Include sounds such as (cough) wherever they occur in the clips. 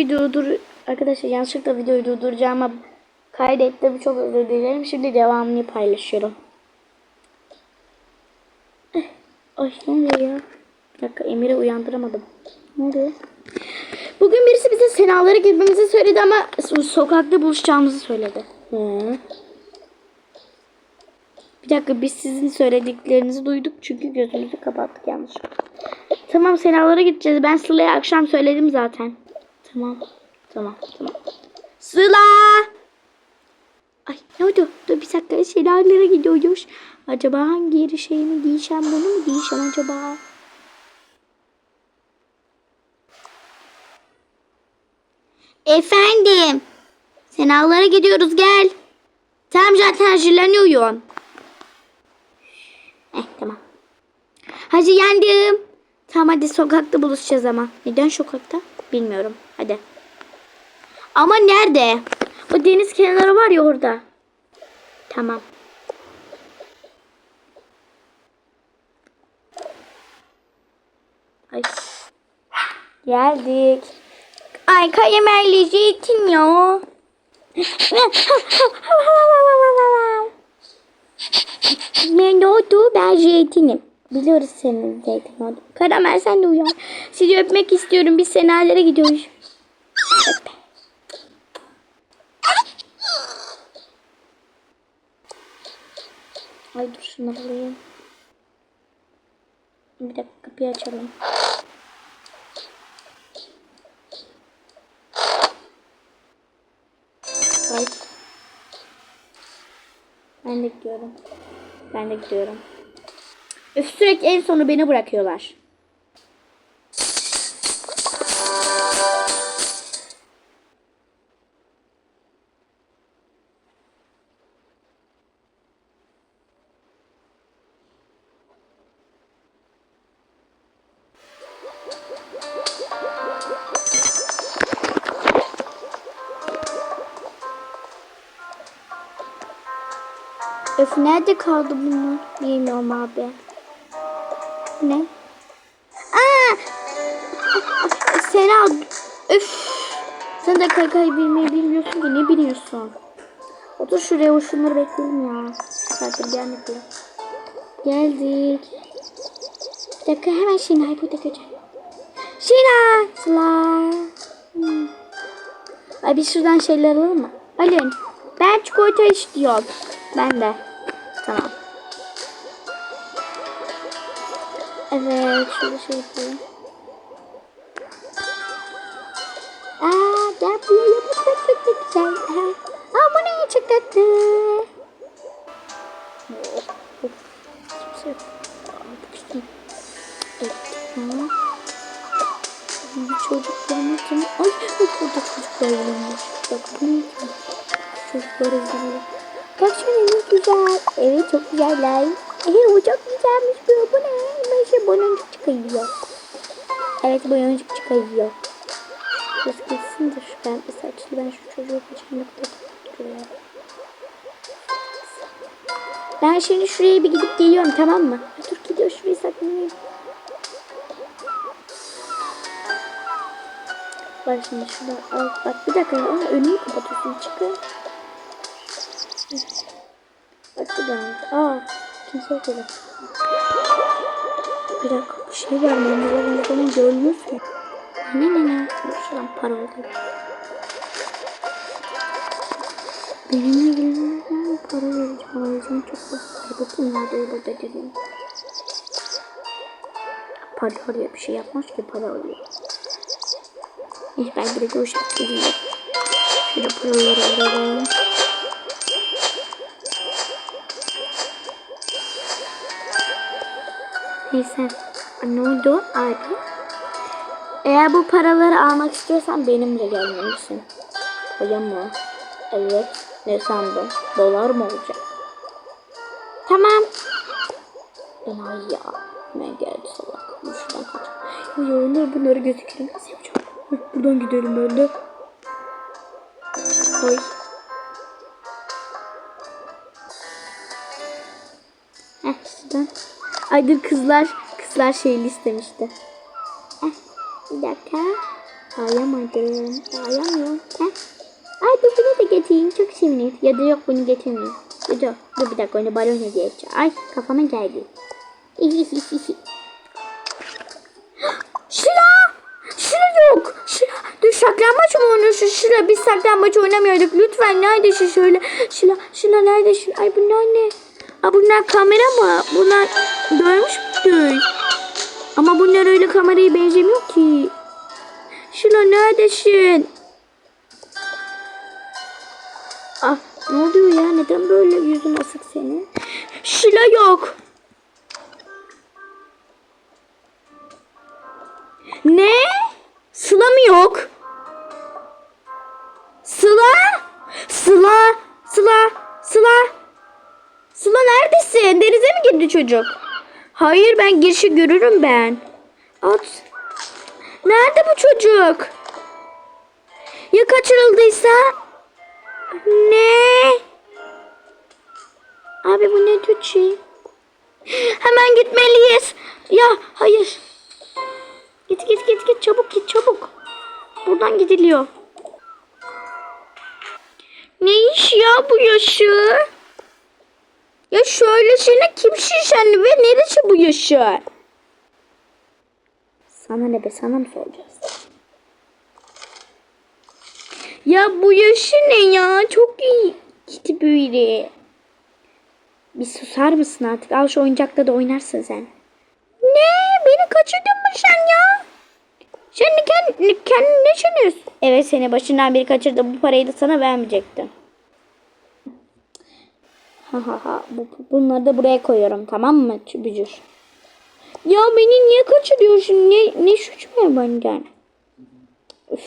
Videoyu dur arkadaşlar yanlışlıkla videoyu durduracağım ama kaydettim çok özür dilerim. Şimdi devamını paylaşıyorum. Eh, Ay ne ya? Bir dakika Emir'i uyandıramadım. Ne? Bugün birisi bize senalara gitmemizi söyledi ama so- sokakta buluşacağımızı söyledi. Hı. Bir dakika biz sizin söylediklerinizi duyduk çünkü gözümüzü kapattık yanlışlıkla. Tamam senalara gideceğiz. Ben Sıla'ya akşam söyledim zaten. Tamam. Tamam. Tamam. Sıla! Ay ne oldu? Dur bir dakika. Senalara gidiyoruz. Acaba hangi yeri şeyimi giysem bunu mu giysem acaba? Efendim. Senalara gidiyoruz gel. Tamam zaten hazırlanıyorum. Eh tamam. Hadi yendim. Tamam hadi sokakta buluşacağız ama. Neden sokakta? Bilmiyorum. Hadi. Ama nerede? O deniz kenarı var ya orada. Tamam. Ay. Geldik. Ay kayamerli zeytin ya. Ne ne oldu? Ben zeytinim. Biliyoruz senin zeytin oldu. Karamel sen de uyan. Sizi öpmek istiyorum. Biz senelere gidiyoruz. Alayım. Bir dakika kapıyı açalım. Ay. Ben de gidiyorum. Ben de gidiyorum. Öf sürekli en sonu beni bırakıyorlar. Öf nerede kaldı bunlar? Bilmiyorum abi. Ne? Aa! Sena öf. Sen de kaykay bilmeyi bilmiyorsun ki ne biliyorsun? Otur şuraya şunları bekleyelim ya. Zaten gelmedi. Geldik. Bir dakika hemen Şena'yı burada götür. Şena! Sıla. Hmm. Ay biz şuradan şeyler alalım mı? Alın. Ben çikolata istiyorum. Ben de. Tamam. Evet, şöyle şey yapayım. Aa, ben bunu yapmak çok çok güzel. Aa, bu ne çok tatlı. Kimse yok. Şimdi bak burada çocuklar varmış. Bak, bu ne? Çocuklar izliyor. Bak şöyle ne güzel. Evet çok güzeller. Evet bu çok güzelmiş bu. Bu ne? Böyle boncuk çıkıyor. Evet boncuk çıkıyor. Biraz gitsin de şu ben saçlı ben şu çocuğu kaçırmakta duruyorum. Ben şimdi şuraya bir gidip geliyorum tamam mı? Dur gidiyor şurayı saklanayım. Bak şimdi şurada al. Bak bir dakika ya önümü kapatıyorsun çıkın. Bak buradan. Aa kimse yok öyle. Bir dakika bir şey var mı? Onların o zaman görmüyor ki. Ne ne ne? Şuradan para oldu. Benimle ilgilenenlerden para vereceğim. O yüzden çok basit. Kaybettim nerede öyle de dedim. Para oraya bir şey yapmaz ki para alıyor. Neyse ben bir de o değil. Şöyle paraları alalım. Neyse. Ne oldu abi? Eğer bu paraları almak istiyorsan benimle gelmelisin. Para mı? Evet. Ne sandın? Dolar mı olacak? Tamam. Ay ya. Ne geldi salak. Şuradan kaç. Ya onlar bunları gözükürüm. Nasıl yapacağım? Buradan gidelim ben de. Oy. Ay dur kızlar kızlar şeyli istemişti. Heh, bir dakika. Sayamadım. Sayamıyorum. Heh. Ay dur bunu da getireyim. Çok sinir. Ya da yok bunu getirmeyeyim. Dur dur. Dur bir dakika onu balon hediye edeceğim. Ay kafama geldi. (gasps) Şila! Şila yok. Şila. Dur saklambaç mı oynuyorsun Şila? Biz saklambaç oynamıyorduk. Lütfen nerede şu şöyle? Şila, Şila nerede Şila? Ay bunlar ne? Aa bunlar kamera mı? Bunlar görmüş müdür? Ama bunlar öyle kameraya benzemiyor ki. Şila neredesin? Ah ne oluyor ya? Neden böyle yüzün asık senin? Şila yok. Ne? Sıla mı yok? Sıla? Sıla? Sıla? Sıla? Girdi çocuk? Hayır ben girişi görürüm ben. At. Nerede bu çocuk? Ya kaçırıldıysa? Ne? Abi bu ne Tuğçe? Hemen gitmeliyiz. Ya hayır. Git git git git çabuk git çabuk. Buradan gidiliyor. Ne iş ya bu yaşı? Ya şöylesine kim şişendi ve neresi bu yaşı? Sana ne be sana mı soracağız? Ya bu yaşı ne ya? Çok iyi. Gitti böyle. Bir susar mısın artık? Al şu oyuncakla da oynarsın sen. Ne? Beni kaçırdın mı sen ya? Sen kendin, kendin ne düşünüyorsun? Evet seni başından beri kaçırdım. Bu parayı da sana vermeyecektim. Ha ha ha. Bu, bunları da buraya koyuyorum tamam mı Bücür? Ya beni niye kaçırıyorsun? Ne, ne suç var benden? Üf,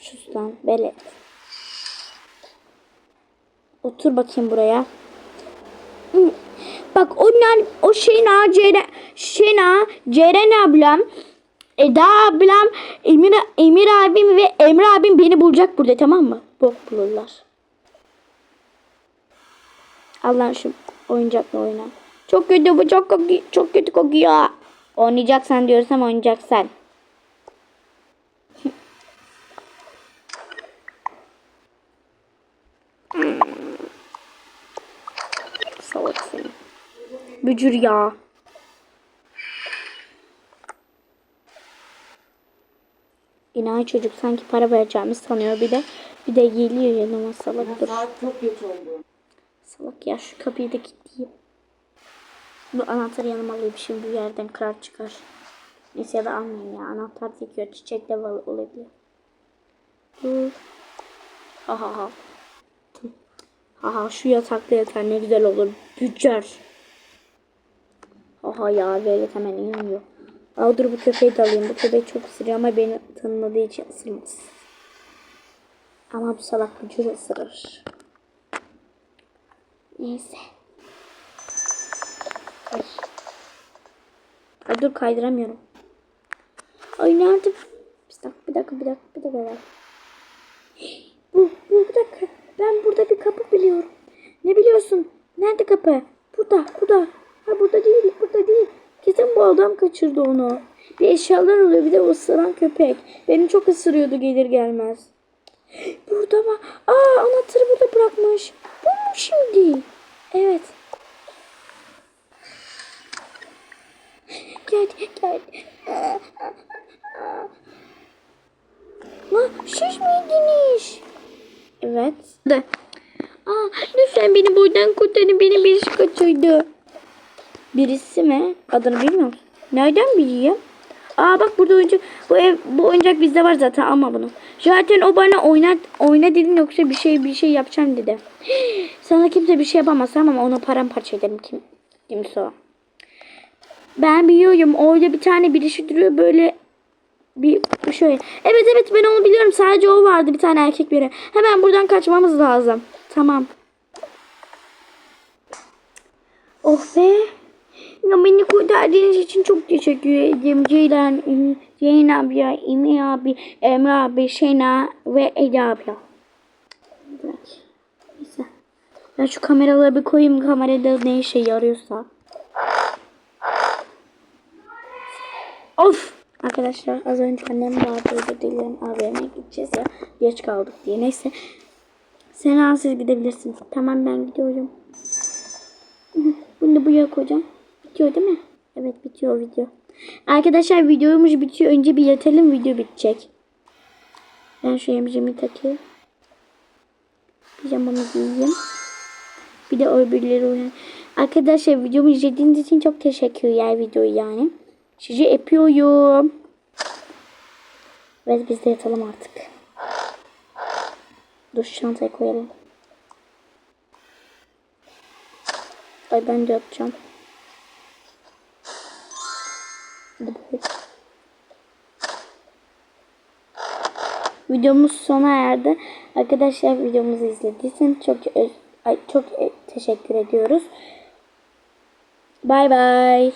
sus lan velet. Otur bakayım buraya. Bak onlar o Şena, Ceren, Şena, Ceren ablam, Eda ablam, Emir, Emir abim ve Emre abim beni bulacak burada tamam mı? Bok bulurlar. Allah'ın şu oyuncakla oyna. Çok kötü bu çok kokuyor. Çok kötü kokuyor. Oynayacaksan diyorsam oynayacaksan. (laughs) Salak seni. Bücür ya. İnayi çocuk sanki para vereceğimi sanıyor bir de bir de geliyor yanıma salak dur. Saat çok geç oldu. Salak ya şu kapıyı da kilitleyeyim. Bu anahtarı yanıma alayım şimdi bu yerden kırar çıkar. Neyse ya da almayayım ya anahtar çekiyor çiçek de ol- olabilir. Dur. Ha ha ha. Ha ha şu yatakta yatar ne güzel olur. Bücür. Aha ya velet hemen inanmıyor. Al dur bu köpeği de alayım. Bu köpek çok ısırıyor ama beni tanımadığı için ısırmaz. Ama bu salak bücür ısırır. Neyse. Ay. Ay dur kaydıramıyorum. Ay nerede? Bir dakika, bir dakika, bir dakika, bir (gasps) dakika. Bu, bu, bir dakika. Ben burada bir kapı biliyorum. Ne biliyorsun? Nerede kapı? Burada, burada. Ha burada değil, burada değil. Kesin bu adam kaçırdı onu. Bir eşyalar oluyor, bir de ısıran köpek. Beni çok ısırıyordu gelir gelmez. (gasps) Burada mı? Aa anahtarı burada bırakmış. Şimdi? Evet. Geldi, geldi. Lan siz miydiniz? Evet. De. Aa, lütfen beni buradan kurtarın. Beni birisi kaçırdı. Birisi mi? Adını bilmiyor musun? Nereden bileyim? Aa bak burada oyuncak. Bu ev, bu oyuncak bizde var zaten ama bunu. Zaten o bana oyna oyna dedin yoksa bir şey bir şey yapacağım dedi. (gasps) Sana kimse bir şey yapamaz ama ona paramparça ederim kim kimse o. Ben biliyorum orada bir tane birisi duruyor böyle bir şöyle. Evet evet ben onu biliyorum sadece o vardı bir tane erkek biri. Hemen buradan kaçmamız lazım. Tamam. Oh be. Ya beni kurtardığınız için çok teşekkür ederim. Ceylan, Ceylan abi, Emi abi, Emre abi, Şena ve Eda. Bırak. Neyse. Ben şu kameraları bir koyayım. Kamerada ne işe yarıyorsa. Of! Arkadaşlar az önce annem özür dilerim AVM'ye gideceğiz ya geç kaldık diye neyse. Sena siz gidebilirsiniz. Tamam ben gidiyorum. Bunu da buraya koyacağım. Bitiyor değil mi? Evet bitiyor video. Arkadaşlar videomuz bitiyor. Önce bir yatalım video bitecek. Ben şu emcimi takayım. Pijamamı giyeyim. Bir de öbürleri oynayalım. Arkadaşlar videomu izlediğiniz için çok teşekkürler videoyu yani. Sizi öpüyorum. Ve biz de yatalım artık. Dur şu çantaya koyalım. Ay ben de yapacağım. Videomuz sona erdi. Arkadaşlar videomuzu izlediyseniz çok çok e, teşekkür ediyoruz. Bay bay.